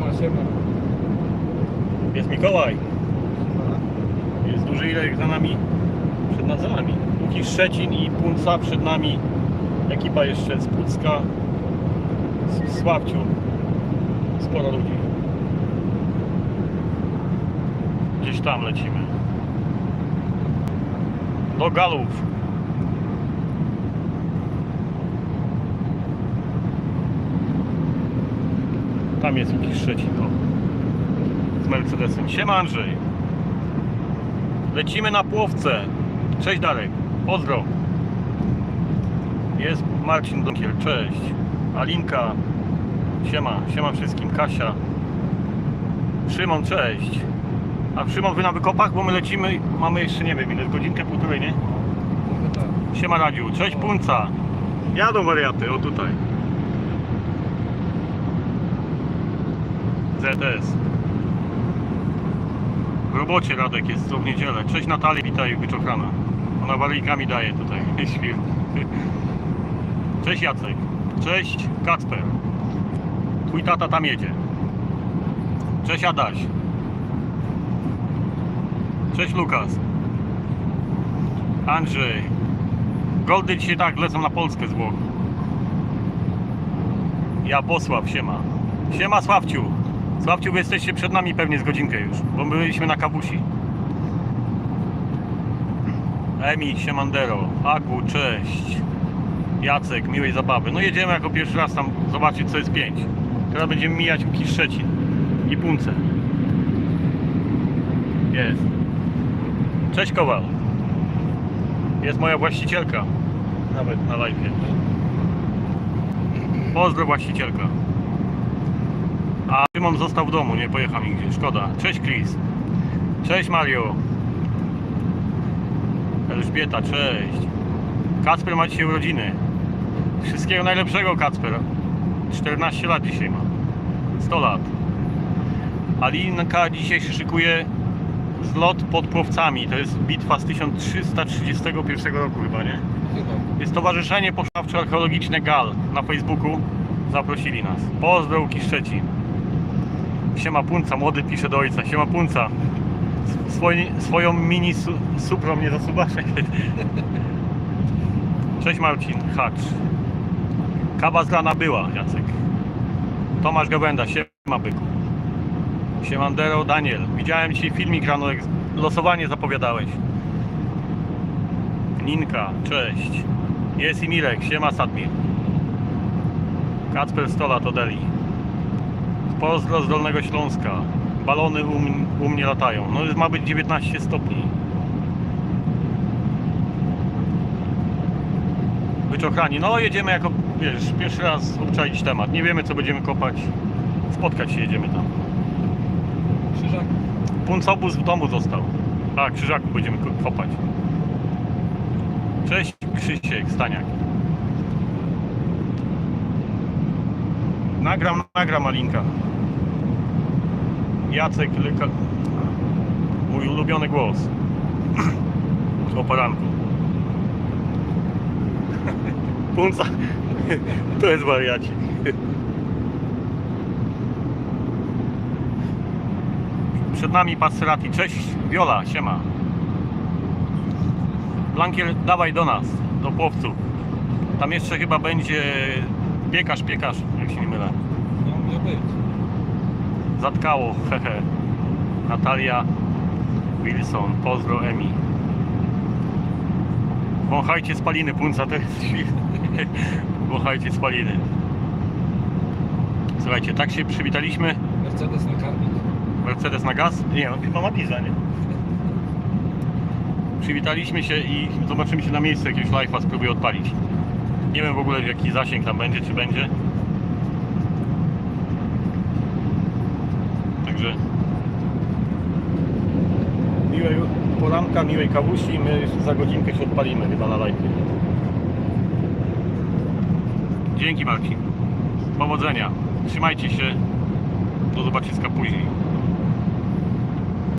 Siema, siema. Jest Mikołaj. Jest duży Ilek za nami. Przed za nami. Łukisz Szczecin i Punca przed nami. Ekipa jeszcze z Pucka. Z Sławciu. Sporo ludzi. Gdzieś tam lecimy. Do Galów. Tam jest Łukisz Szczecin. O z Mercedesem. Siema Andrzej. Lecimy na Płowce. Cześć Darek. Pozdro. Jest Marcin Donkiel. Cześć. Alinka. Siema. Siema wszystkim. Kasia. Szymon, cześć. A Szymon, wy na wykopach, bo my lecimy, mamy jeszcze, nie wiem, ile, godzinkę, półtorej, nie? Tak. Siema Radziu. Cześć Punca. Jadą wariaty, o tutaj. ZS. W robocie Radek jest co w niedzielę. Cześć Natalia, witaj wyczochrana. Ona waryjkami daje tutaj świr. Cześć Jacek. Cześć Kacper. Twój tata tam jedzie. Cześć Adaś. Cześć Lukas. Andrzej. Goldy dzisiaj tak lecą na Polskę z Włoch. Ja Posław, siema. Siema Sławciu. Sławciu, wy jesteście przed nami pewnie z godzinkę już, bo my byliśmy na Kabusi. Emi, Siemandero, Aku, cześć. Jacek, miłej zabawy. No jedziemy jako pierwszy raz tam zobaczyć co jest 5. Teraz będziemy mijać Łuki Szczecin i Punce. Jest. Cześć Kowal. Jest moja właścicielka. Nawet na live. Pozdro właścicielka. A Szymon został w domu, nie pojechał nigdzie. Szkoda. Cześć Chris. Cześć Mario. Elżbieta, cześć. Kacper ma dzisiaj urodziny. Wszystkiego najlepszego Kacper. 14 lat dzisiaj ma. 100 lat. Alinka dzisiaj się szykuje zlot pod Płowcami. To jest bitwa z 1331 roku chyba, nie? Jest Stowarzyszenie Poszławczo-Archeologiczne GAL na Facebooku. Zaprosili nas. Pozdro Łuki Szczecin. Siema Punca, młody pisze do ojca. Siema Punca. Swoją mini su, suprą nie zasuwasz. Cześć Marcin, hacz. Kawa zlana była, Jacek. Tomasz Gawenda, siema byku. Siemandero, Daniel. Widziałem dzisiaj filmik rano, jak losowanie zapowiadałeś. Ninka, cześć. Jest i Mirek, siema Sadmir. Kacper Stola to Deli. Pozdro z Dolnego Śląska. Balony u, m- u mnie latają. No ma być 19 stopni. Wyczochrani. No jedziemy jako, wiesz, pierwszy raz obczaić temat. Nie wiemy co będziemy kopać. Spotkać się jedziemy tam. Krzyżak. Puncobus w domu został. A, krzyżaku będziemy ko- kopać. Cześć Krzysiek, Staniak. Nagram, nagram Alinka. Jacek Lyka. Mój ulubiony głos. O poranku. Punca. To jest wariacik. Przed nami Passerati. Cześć, Wiola, siema. Blankier, dawaj do nas, do płowców. Tam jeszcze chyba będzie piekarz, piekarz, jak się nie mylę. No, miał być. Zatkało, hehe. Natalia Wilson, pozdro Emi. Wąchajcie spaliny, punca to jest. Wąchajcie spaliny. Słuchajcie, tak się przywitaliśmy. Mercedes na karmik. Mercedes na gaz? Nie, on chyba ma diesla, nie? Przywitaliśmy się i zobaczymy się na miejscu jakiegoś live'a, spróbuję odpalić. Nie wiem w ogóle jaki zasięg tam będzie, czy będzie. Także miłej poranka, miłej kawusi, my za godzinkę się odpalimy chyba na live. Dzięki Marcin. Powodzenia. Trzymajcie się. Do zobaczyska później.